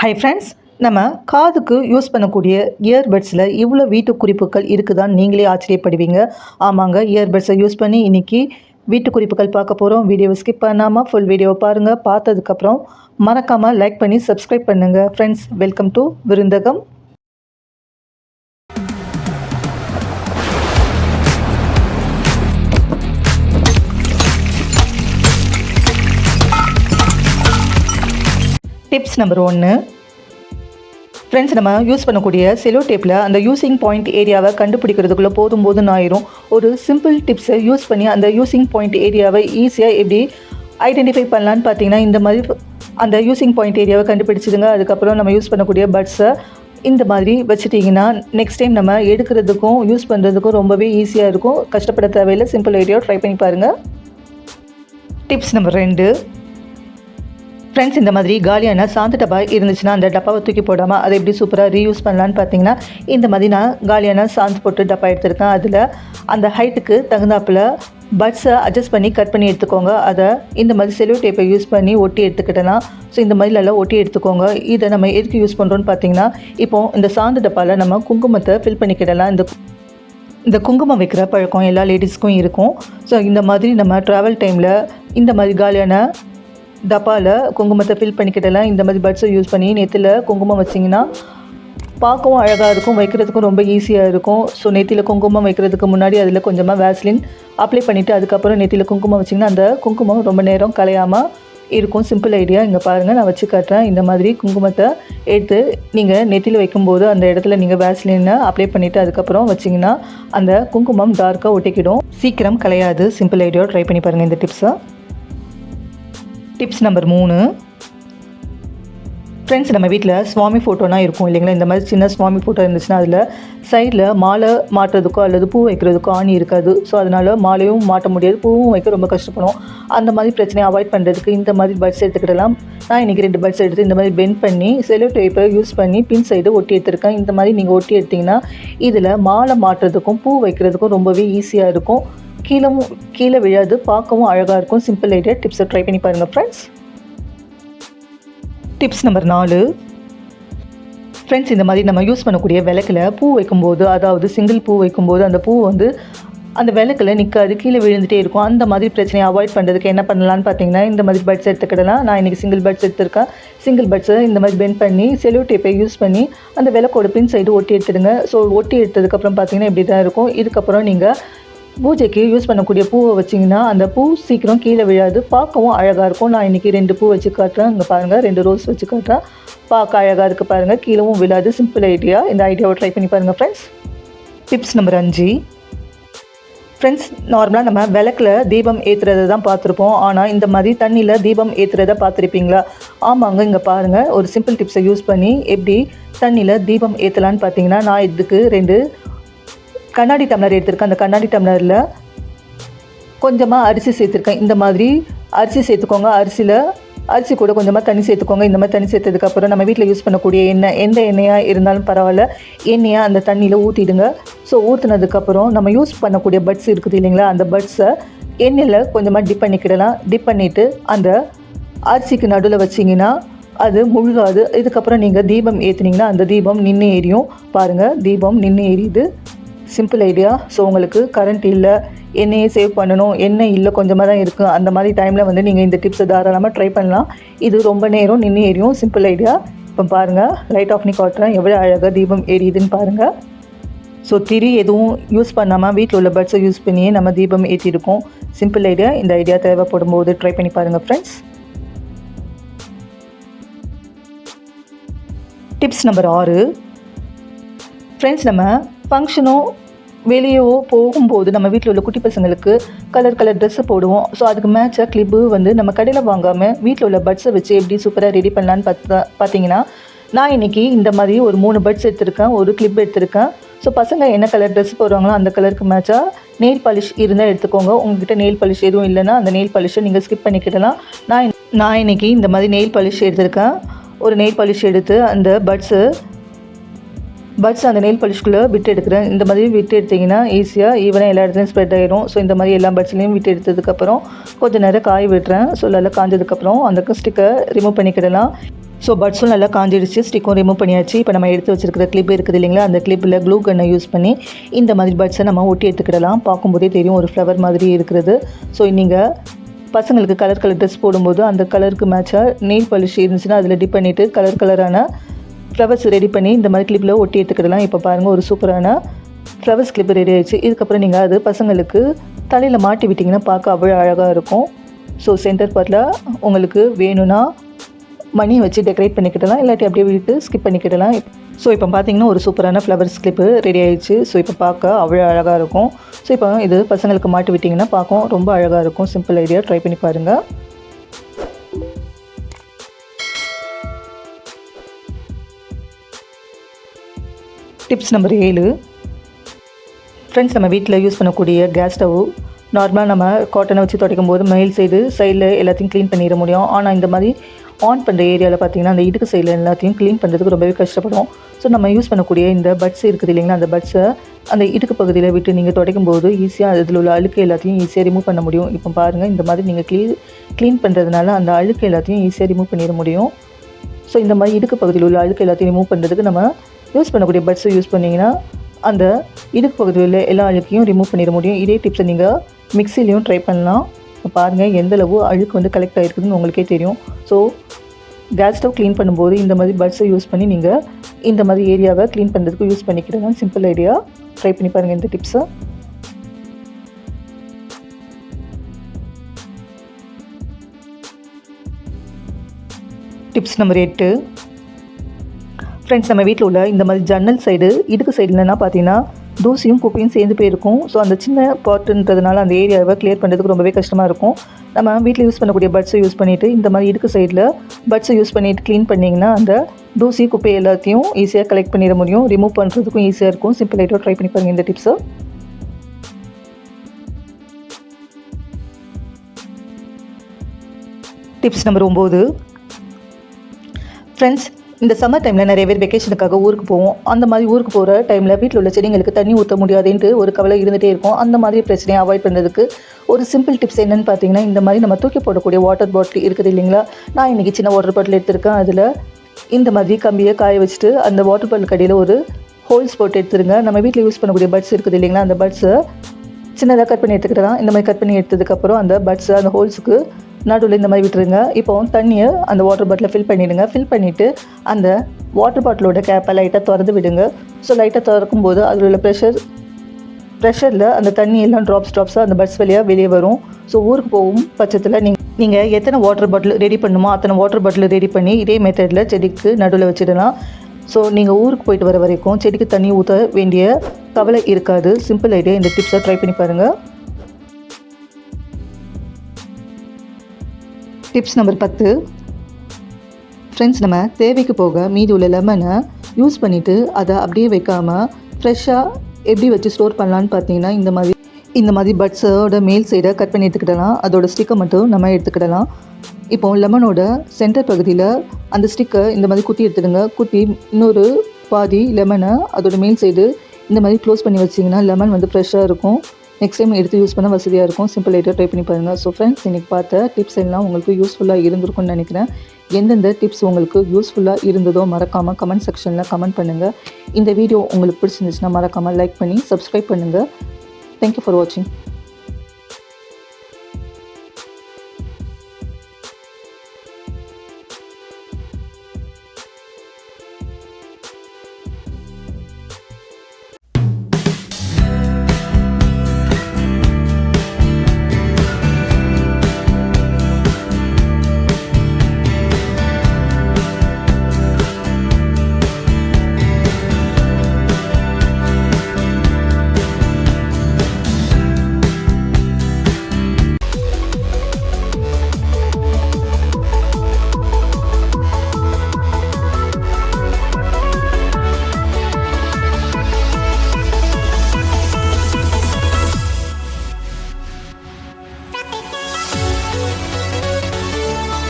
Hi friends நம்ம காதுக்கு use பண்ணக்கூடிய இயர்பட்ஸில் இவ்வளோ வீட்டு குறிப்புகள் இருக்குதான்னு நீங்களே ஆச்சரியப்படுவீங்க. ஆமாங்க இயர்பட்ஸை யூஸ் பண்ணி இன்றைக்கி வீட்டு குறிப்புகள் பார்க்க போகிறோம் வீடியோவை ஸ்கிப் பண்ணாமல் ஃபுல் வீடியோ பாருங்கள் பார்த்ததுக்கப்புறம் மறக்காமல் லைக் பண்ணி சப்ஸ்கிரைப் பண்ணுங்கள் friends welcome to Virundhagam tips number ஒன்று ஃப்ரெண்ட்ஸ் நம்ம யூஸ் பண்ணக்கூடிய செலோ டேப்பில் அந்த யூசிங் பாயிண்ட் ஏரியாவை கண்டுபிடிக்கிறதுக்குள்ளே போதும் போதும்னு ஆயிரும் ஒரு சிம்பிள் டிப்ஸை யூஸ் பண்ணி அந்த யூசிங் பாயிண்ட் ஏரியாவை ஈஸியாக எப்படி ஐடென்டிஃபை பண்ணலான்னு பார்த்தீங்கன்னா இந்த மாதிரி அந்த யூசிங் பாயிண்ட் ஏரியாவை கண்டுபிடிச்சிடுங்க. அதுக்கப்புறம் நம்ம யூஸ் பண்ணக்கூடிய பட்ஸை இந்த மாதிரி வச்சுட்டிங்கன்னா நெக்ஸ்ட் டைம் நம்ம எடுக்கிறதுக்கும் யூஸ் பண்ணுறதுக்கும் ரொம்பவே ஈஸியாக இருக்கும். கஷ்டப்பட தேவையில்லை. சிம்பிள் ஏரியாவை ட்ரை பண்ணி பாருங்கள் டிப்ஸ் நம்பர் ரெண்டு ஃப்ரெண்ட்ஸ் இந்த மாதிரி காலியான சாந்து டப்பா இருந்துச்சுன்னா அந்த டப்பாவை தூக்கி போடாமல் அதை எப்படி சூப்பராக ரீயூஸ் பண்ணலான்னு பார்த்தீங்கன்னா இந்த மாதிரி நான் காலியான சாந்து போட்டு டப்பா எடுத்திருக்கேன். அதில் அந்த ஹைட்டுக்கு தகுந்தாப்பில் பட்ஸை அட்ஜஸ்ட் பண்ணி கட் பண்ணி எடுத்துக்கோங்க. அதை இந்த மாதிரி செலவு டேப்பை யூஸ் பண்ணி ஒட்டி எடுத்துக்கிட்டலாம் ஸோ இந்த மாதிரிலாம் ஒட்டி எடுத்துக்கோங்க. இதை நம்ம எதுக்கு யூஸ் பண்ணுறோன்னு பார்த்தீங்கன்னா இப்போ இந்த சாந்து டப்பாவில் நம்ம குங்குமத்தை ஃபில் பண்ணிக்கிடலாம். இந்த இந்த குங்குமம் வைக்கிற பழக்கம் எல்லா லேடிஸ்க்கும் இருக்கும். ஸோ இந்த மாதிரி நம்ம ட்ராவல் டைமில் இந்த மாதிரி காலியான டப்பாவில் குங்குமத்தை ஃபில் பண்ணிக்கிட்டலாம் இந்த மாதிரி பட்ஸை யூஸ் பண்ணி நெத்தில் குங்குமம் வச்சிங்கன்னா பார்க்கவும் அழகாக இருக்கும் வைக்கிறதுக்கும் ரொம்ப ஈஸியாக இருக்கும். ஸோ நெத்தியில் குங்குமம் வைக்கிறதுக்கு முன்னாடி அதில் கொஞ்சமாக வேஸ்லின் அப்ளை பண்ணிவிட்டு அதுக்கப்புறம் நெத்தியில் குங்குமம் வச்சிங்கன்னா அந்த குங்குமம் ரொம்ப நேரம் கலையாமல் இருக்கும். சிம்பிள் ஐடியா இங்கே பாருங்கள் நான் வச்சு காட்டுறேன். இந்த மாதிரி குங்குமத்தை எடுத்து நீங்கள் நெத்தியில் வைக்கும்போது அந்த இடத்துல நீங்கள் வேஸ்லினை அப்ளை பண்ணிவிட்டு அதுக்கப்புறம் வச்சிங்கன்னா அந்த குங்குமம் டார்க்காக ஒட்டிக்கிடும். சீக்கிரம் கலையாது சிம்பிள் ஐடியா ட்ரை பண்ணி பாருங்கள் இந்த டிப்ஸை டிப்ஸ் நம்பர் மூணு. ஃப்ரெண்ட்ஸ் நம்ம வீட்டில் சுவாமி ஃபோட்டோனா இருக்கும் இல்லைங்களா? இந்த மாதிரி சின்ன சுவாமி ஃபோட்டோ இருந்துச்சுன்னா அதில் சைடில் மாலை மாட்டுறதுக்கோ அல்லது பூ வைக்கிறதுக்கோ ஆணி இருக்காது. ஸோ அதனால் மாலையும் மாட்ட முடியாது பூவும் வைக்க ரொம்ப கஷ்டப்படும் அந்த மாதிரி பிரச்சனையை அவாய்ட் பண்ணுறதுக்கு இந்த மாதிரி பட்ஸ் எடுத்துக்கிடலாம். நான் இன்றைக்கி ரெண்டு பட்ஸ் எடுத்து இந்த மாதிரி பெண்ட் பண்ணி செலோ டேப்பை யூஸ் பண்ணி பின் சைடு ஒட்டி எடுத்திருக்கேன். இந்த மாதிரி நீங்கள் ஒட்டி எடுத்திங்கன்னா இதில் மாலை மாட்டுறதுக்கும் பூ வைக்கிறதுக்கும் ரொம்பவே ஈஸியாக இருக்கும். கீழவும் கீழே விழாது. பார்க்கவும் அழகாக இருக்கும். சிம்பிள் ஐடியா டிப்ஸை ட்ரை பண்ணி பாருங்கள் ஃப்ரெண்ட்ஸ் டிப்ஸ் நம்பர் நாலு. ஃப்ரெண்ட்ஸ் இந்த மாதிரி நம்ம யூஸ் பண்ணக்கூடிய விளக்கில் பூ வைக்கும்போது அதாவது சிங்கிள் பூ வைக்கும்போது அந்த பூ வந்து அந்த விளக்கில் நிற்காது கீழே விழுந்துகிட்டே இருக்கும். அந்த மாதிரி பிரச்சனையை அவாய்ட் பண்ணுறதுக்கு என்ன பண்ணலான்னு பார்த்தீங்கன்னா இந்த மாதிரி பட்ஸ் எடுத்துக்கிடலாம். நான் இன்றைக்கி சிங்கிள் பட்ஸ் எடுத்திருக்கேன். சிங்கிள் பட்ஸை இந்த மாதிரி பெண்ட் பண்ணி செலோ டேப்பை யூஸ் பண்ணி அந்த விளக்கோட பின் சைடு ஒட்டி எடுத்துடுங்க. ஸோ ஒட்டி எடுத்ததுக்கப்புறம் பார்த்தீங்கன்னா இப்படி தான் இருக்கும். இதுக்கப்புறம் நீங்கள் பூஜைக்கு யூஸ் பண்ணக்கூடிய பூவை வச்சிங்கன்னா அந்த பூ சீக்கிரம் கீழே விழாது. பார்க்கவும் அழகாக இருக்கும். நான் இன்றைக்கி ரெண்டு பூ வச்சு காட்டுறேன். இங்கே பாருங்கள் ரெண்டு ரோஸ் வச்சு காட்டுறேன். பார்க்க அழகாக இருக்குது பாருங்கள் கீழவும் விழாது. சிம்பிள் ஐடியா இந்த ஐடியாவை ட்ரை பண்ணி பாருங்கள் ஃப்ரெண்ட்ஸ் டிப்ஸ் நம்பர் அஞ்சு. ஃப்ரெண்ட்ஸ் நார்மலாக நம்ம விளக்கில் தீபம் ஏற்றுறதை தான் பார்த்துருப்போம். ஆனால் இந்த மாதிரி தண்ணியில் தீபம் ஏற்றுறதை பார்த்துருப்பீங்களா? ஆமாங்க இங்கே பாருங்கள் ஒரு சிம்பிள் டிப்ஸை யூஸ் பண்ணி எப்படி தண்ணியில் தீபம் ஏற்றலான்னு பார்த்தீங்கன்னா நான் இதுக்கு ரெண்டு கண்ணாடி டம்ளர் எடுத்திருக்கேன். அந்த கண்ணாடி டம்ளரில் கொஞ்சமாக அரிசி சேர்த்துருக்கேன். இந்த மாதிரி அரிசி சேர்த்துக்கோங்க. அரிசியில் அரிசி கூட கொஞ்சமாக தண்ணி சேர்த்துக்கோங்க. இந்த மாதிரி தண்ணி சேர்த்ததுக்கப்புறம் நம்ம வீட்டில் யூஸ் பண்ணக்கூடிய எண்ணெய் எந்த எண்ணெயாக இருந்தாலும் பரவாயில்ல. எண்ணெயாக அந்த தண்ணியில் ஊற்றிடுங்க ஸோ ஊற்றுனதுக்கப்புறம் நம்ம யூஸ் பண்ணக்கூடிய பட்ஸ் இருக்குது இல்லைங்களா? அந்த பட்ஸை எண்ணெயில் கொஞ்சமாக டிப் பண்ணிக்கிடலாம். டிப் பண்ணிவிட்டு அந்த அரிசிக்கு நடுவில் வச்சிங்கன்னா அது முழுகாது. இதுக்கப்புறம் நீங்கள் தீபம் ஏற்றுனீங்கன்னா அந்த தீபம் நின்று எரியும். பாருங்கள் தீபம் நின்று எரியுது. சிம்பிள் ஐடியா ஸோ உங்களுக்கு கரண்ட் இல்லை எண்ணெயை சேவ் பண்ணணும் எண்ணெய் இல்லை கொஞ்சமாக தான் இருக்குது அந்த மாதிரி டைமில் வந்து நீங்கள் இந்த டிப்ஸை தாராளமாக ட்ரை பண்ணலாம். இது ரொம்ப நேரம் நின்று எரியும். சிம்பிள் ஐடியா இப்போ பாருங்கள் லைட் ஆஃப் பண்ணி காட்டுறேன். எவ்வளோ அழகாக தீபம் எரியுதுன்னு பாருங்கள் ஸோ திரி எதுவும் யூஸ் பண்ணாமல் வீட்டில் உள்ள பட்ஸை யூஸ் பண்ணியே நம்ம தீபம் ஏற்றிருக்கோம். சிம்பிள் ஐடியா இந்த ஐடியா தேவைப்படும் போது ட்ரை பண்ணி பாருங்கள் ஃப்ரெண்ட்ஸ் டிப்ஸ் நம்பர் ஆறு. ஃப்ரெண்ட்ஸ் நம்ம ஃபங்க்ஷனோ வெளியவோ போகும்போது நம்ம வீட்டில் உள்ள குட்டி பசங்களுக்கு கலர் கலர் ட்ரெஸ்ஸு போடுவோம். ஸோ அதுக்கு மேட்சாக கிளிப்பு வந்து நம்ம கடையில் வாங்காமல் வீட்டில் உள்ள பட்ஸை வச்சு எப்படி சூப்பராக ரெடி பண்ணலான்னு பார்த்தா பார்த்தீங்கன்னா நான் இன்றைக்கி இந்த மாதிரி ஒரு மூணு பட்ஸ் எடுத்திருக்கேன் ஒரு கிளிப் எடுத்திருக்கேன். ஸோ பசங்க என்ன கலர் ட்ரெஸ் போடுறாங்களோ அந்த கலருக்கு மேட்சாக நெயில் பாலிஷ் இருந்தால் எடுத்துக்கோங்க. உங்ககிட்ட நெயில் பாலிஷ் எதுவும் இல்லைன்னா அந்த நெயில் பாலிஷை நீங்கள் ஸ்கிப் பண்ணிக்கிடலாம். நான் நான் இன்றைக்கி இந்த மாதிரி நெயில் பாலிஷ் எடுத்திருக்கேன். ஒரு நெயில் பாலிஷ் எடுத்து அந்த பட்ஸு பட்ஸ் அந்த நெயில் பாலிஷ்குள்ளே விட்டு எடுக்கிறேன். இந்த மாதிரி விட்டு எடுத்திங்கன்னா ஈஸியாக ஈவனாக எல்லா இடத்துலையும் ஸ்ப்ரெட் ஆகிடும் ஸோ இந்த மாதிரி எல்லா பட்ஸ்லையும் விட்டு எடுத்ததுக்கப்புறம் கொஞ்சம் நேரம் காய விட்டுறேன். ஸோ நல்லா காஞ்சதுக்கப்புறம் அந்த ஸ்டிக்கை ரிமூவ் பண்ணிக்கிடலாம். ஸோ பட்ஸும் நல்லா காஞ்சிடுச்சு. ஸ்டிக்கும் ரிமூவ் பண்ணியாச்சு. இப்போ நம்ம எடுத்து வச்சிருக்கிற கிளிப் இருக்குது இல்லைங்களா? அந்த கிளிப்பில் க்ளூ கன்னை யூஸ் பண்ணி இந்த மாதிரி பட்ஸை நம்ம ஒட்டி எடுத்துக்கிடலாம். பார்க்கும்போதே தெரியும் ஒரு ஃப்ளவர் மாதிரி இருக்கிறது. ஸோ நீங்கள் பசங்களுக்கு கலர் கலர் ட்ரெஸ் போடும்போது அந்த கலருக்கு மேட்சாக நெயில் பாலிஷ் இருந்துச்சுன்னா அதில் டிப் பண்ணிவிட்டு கலர் கலரான ஃப்ளவர்ஸ் ரெடி பண்ணி இந்த மாதிரி கிளிப்பில் ஒட்டி எடுத்துக்கிடலாம் இப்போ பாருங்கள் ஒரு சூப்பரான ஃப்ளவர்ஸ் கிளிப் ரெடி ஆயிடுச்சு. இதுக்கப்புறம் நீங்கள் அது பசங்களுக்கு தலையில் மாட்டி விட்டிங்கன்னா பார்க்க அவ்வளோ அழகாக இருக்கும். ஸோ சென்டர் பார்ட்டில் உங்களுக்கு வேணும்னா மணி வச்சு டெக்கரேட் பண்ணிக்கிடலாம் இல்லாட்டி அப்படியே விட்டு ஸ்கிப் பண்ணிக்கிடலாம். ஸோ இப்போ பார்த்தீங்கன்னா ஒரு சூப்பரான ஃப்ளவர்ஸ் கிளிப்பு ரெடி ஆயிடுச்சு. ஸோ இப்போ பார்க்க அவ்வளோ அழகாக இருக்கும். ஸோ இப்போ இது பசங்களுக்கு மாட்டி விட்டிங்கன்னா பார்க்கும் ரொம்ப அழகாக இருக்கும். சிம்பிள் ஐடியா ட்ரை பண்ணி பாருங்கள் டிப்ஸ் நம்பர் ஏழு. ஃப்ரெண்ட்ஸ் நம்ம வீட்டில் யூஸ் பண்ணக்கூடிய கேஸ் ஸ்டவ் நார்மலாக நம்ம காட்டனை வச்சு துடைக்கும் போது மெயில் செய்து சைடில் எல்லாத்தையும் க்ளீன் பண்ணிட முடியும். ஆனால் இந்த மாதிரி ஆன் பண்ணுற ஏரியாவில் பார்த்தீங்கன்னா அந்த இடுக்கு சைடில் எல்லாத்தையும் க்ளீன் பண்ணுறதுக்கு ரொம்பவே கஷ்டப்படும். ஸோ நம்ம யூஸ் பண்ணக்கூடிய இந்த பட்ஸ் இருக்குது இல்லைங்களா அந்த பட்ஸை அந்த இடுக்கு பகுதியில் விட்டு நீங்கள் துடைக்கும் போது ஈஸியாக அதில் உள்ள அழுக்கு எல்லாத்தையும் ஈஸியாக ரிமூவ் பண்ண முடியும். இப்போ பாருங்கள் இந்த மாதிரி நீங்கள் க்ளீ க்ளீன் பண்ணுறதுனால அந்த அழுக்கு எல்லாத்தையும் ஈஸியாக ரிமூவ் பண்ணிட முடியும். ஸோ இந்த மாதிரி இடுக்கு பகுதியில் உள்ள அழுக்கு எல்லாத்தையும் ரிமூவ் பண்ணுறதுக்கு நம்ம யூஸ் பண்ணக்கூடிய பட்ஸை யூஸ் பண்ணிங்கன்னா அந்த இடுப்பு பகுதியில் உள்ள எல்லா அழுக்கையும் ரிமூவ் பண்ணிட முடியும். இதே டிப்ஸை நீங்கள் மிக்சிலையும் ட்ரை பண்ணலாம். பாருங்கள் எந்தளவு அழுக்கு வந்து கலெக்ட் ஆகிருக்குதுன்னு உங்களுக்கே தெரியும். ஸோ கேஸ் ஸ்டவ் க்ளீன் பண்ணும்போது இந்த மாதிரி பட்ஸை யூஸ் பண்ணி நீங்கள் இந்த மாதிரி ஏரியாவை க்ளீன் பண்ணுறதுக்கு யூஸ் பண்ணிக்கிறேன் சிம்பிள் ஐடியா ட்ரை பண்ணி பாருங்கள் இந்த டிப்ஸை டிப்ஸ் நம்பர் எட்டு. ஃப்ரெண்ட்ஸ் நம்ம வீட்டில் உள்ள இந்த மாதிரி ஜன்னல் சைடு இடுக்கு சைடுலனா பார்த்தீங்கன்னா தூசியும் குப்பையும் சேர்ந்து போயிருக்கும். ஸோ அந்த சின்ன பாட்டுன்றதுனால அந்த ஏரியாவை கிளியர் பண்ணுறதுக்கு ரொம்பவே கஷ்டமாக இருக்கும். நம்ம வீட்டில் யூஸ் பண்ணக்கூடிய பட்ஸை யூஸ் பண்ணிவிட்டு இந்த மாதிரி இடுக்கு சைடில் பட்ஸை யூஸ் பண்ணிவிட்டு க்ளீன் பண்ணிங்கன்னா அந்த தூசி குப்பை எல்லாத்தையும் ஈஸியாக கலெக்ட் பண்ணிட முடியும். ரிமூவ் பண்ணுறதுக்கும் ஈஸியாக இருக்கும். சிம்பிளாக ட்ரை பண்ணி பாருங்கள் இந்த டிப்ஸை டிப்ஸ் நம்பர் ஒம்பது ஃப்ரெண்ட்ஸ் இந்த சம்மர் டைமில் நிறைய பேர் வெக்கேஷனுக்காக ஊருக்கு போவோம். அந்த மாதிரி ஊருக்கு போகிற டைமில் வீட்டில் உள்ள செடிங்களுக்கு தண்ணி ஊற்ற முடியாதுன்ட்டு ஒரு கவலை இருந்துகிட்டே இருக்கும். அந்த மாதிரி பிரச்சனையை அவாய்ட் பண்ணுறதுக்கு ஒரு சிம்பிள் டிப்ஸ் என்னென்னு பார்த்தீங்கன்னா இந்த மாதிரி நம்ம தூக்கி போடக்கூடிய வாட்டர் பாட்டில் இருக்குது இல்லைங்களா? நான் இன்றைக்கி சின்ன வாட்டர் பாட்டில் எடுத்திருக்கேன். அதில் இந்த மாதிரி கம்பியை காய வச்சுட்டு அந்த வாட்டர் பாட்டில் கடையில் ஒரு ஹோல்ஸ் போட்டு எடுத்துருங்க. நம்ம வீட்டில் யூஸ் பண்ணக்கூடிய பட்ஸ் இருக்குது இல்லைங்களா? அந்த பட்ஸை சின்னதாக கட் பண்ணி எடுத்துக்கிட்டலாம் இந்த மாதிரி கட் பண்ணி எடுத்ததுக்கப்புறம் அந்த பட்ஸை அந்த ஹோல்ஸுக்கு நடுவில் இந்த மாதிரி விட்டுருங்க. இப்போ தண்ணியை அந்த வாட்டர் பாட்டிலை ஃபில் பண்ணிவிடுங்க ஃபில் பண்ணிவிட்டு அந்த வாட்டர் பாட்டிலோட கேப்பை லைட்டாக திறந்து விடுங்க. ஸோ லைட்டாக திறக்கும் போது அதில் உள்ள ப்ரெஷர் ப்ரெஷரில் அந்த தண்ணி எல்லாம் ட்ராப்ஸ் ட்ராப்ஸாக அந்த பட்ஸ் வழியாக வெளியே வரும். ஸோ ஊருக்கு போகும் பட்சத்தில் நீங்கள் நீங்கள் எத்தனை வாட்டர் பாட்டில் ரெடி பண்ணுமோ அத்தனை வாட்டர் பாட்டில் ரெடி பண்ணி இதே மெத்தடில் செடிக்கு நடுவில் வச்சிடலாம். ஸோ நீங்கள் ஊருக்கு போயிட்டு வர வரைக்கும் செடிக்கு தண்ணி ஊற்ற வேண்டிய கவலை இருக்காது. சிம்பிள் ஐடியா இந்த டிப்ஸை ட்ரை பண்ணி பாருங்கள் டிப்ஸ் நம்பர் பத்து. ஃப்ரெண்ட்ஸ் நம்ம தேவைக்கு போக மீதி உள்ள லெமனை யூஸ் பண்ணிவிட்டு அதை அப்படியே வைக்காமல் ஃப்ரெஷ்ஷாக எப்படி வச்சு ஸ்டோர் பண்ணலான்னு பார்த்தீங்கன்னா இந்த மாதிரி இந்த மாதிரி பட்ஸோட மேல் சைடை கட் பண்ணி எடுத்துக்கிடலாம். அதோட ஸ்டிக்கை மட்டும் நம்ம எடுத்துக்கிடலாம். இப்போ லெமனோட சென்டர் பகுதியில் அந்த ஸ்டிக்கை இந்த மாதிரி குத்தி எடுத்துடுங்க. குத்தி இன்னொரு பாதி லெமனை அதோட மேல் சைடு இந்த மாதிரி க்ளோஸ் பண்ணி வச்சிங்கன்னா லெமன் வந்து ஃப்ரெஷ்ஷாக இருக்கும். நெக்ஸ்ட் டைம் எடுத்து யூஸ் பண்ண வசதியாக இருக்கும். சிம்பிள் ஐடியா ட்ரை பண்ணி பாருங்கள் ஸோ ஃப்ரெண்ட்ஸ் இன்றைக்கி பார்த்த டிப்ஸ் எல்லாம் உங்களுக்கு யூஸ்ஃபுல்லாக இருந்திருக்கும்னு நினைக்கிறேன். எந்தெந்த டிப்ஸ் உங்களுக்கு யூஸ்ஃபுல்லாக இருந்ததோ மறக்காமல் கமெண்ட் செக்ஷனில் கமெண்ட் பண்ணுங்கள் இந்த வீடியோ உங்களுக்கு பிடிச்சிருந்துச்சுன்னா மறக்காமல் லைக் பண்ணி சப்ஸ்கிரைப் பண்ணுங்கள் தேங்க்யூ ஃபார் வாட்சிங்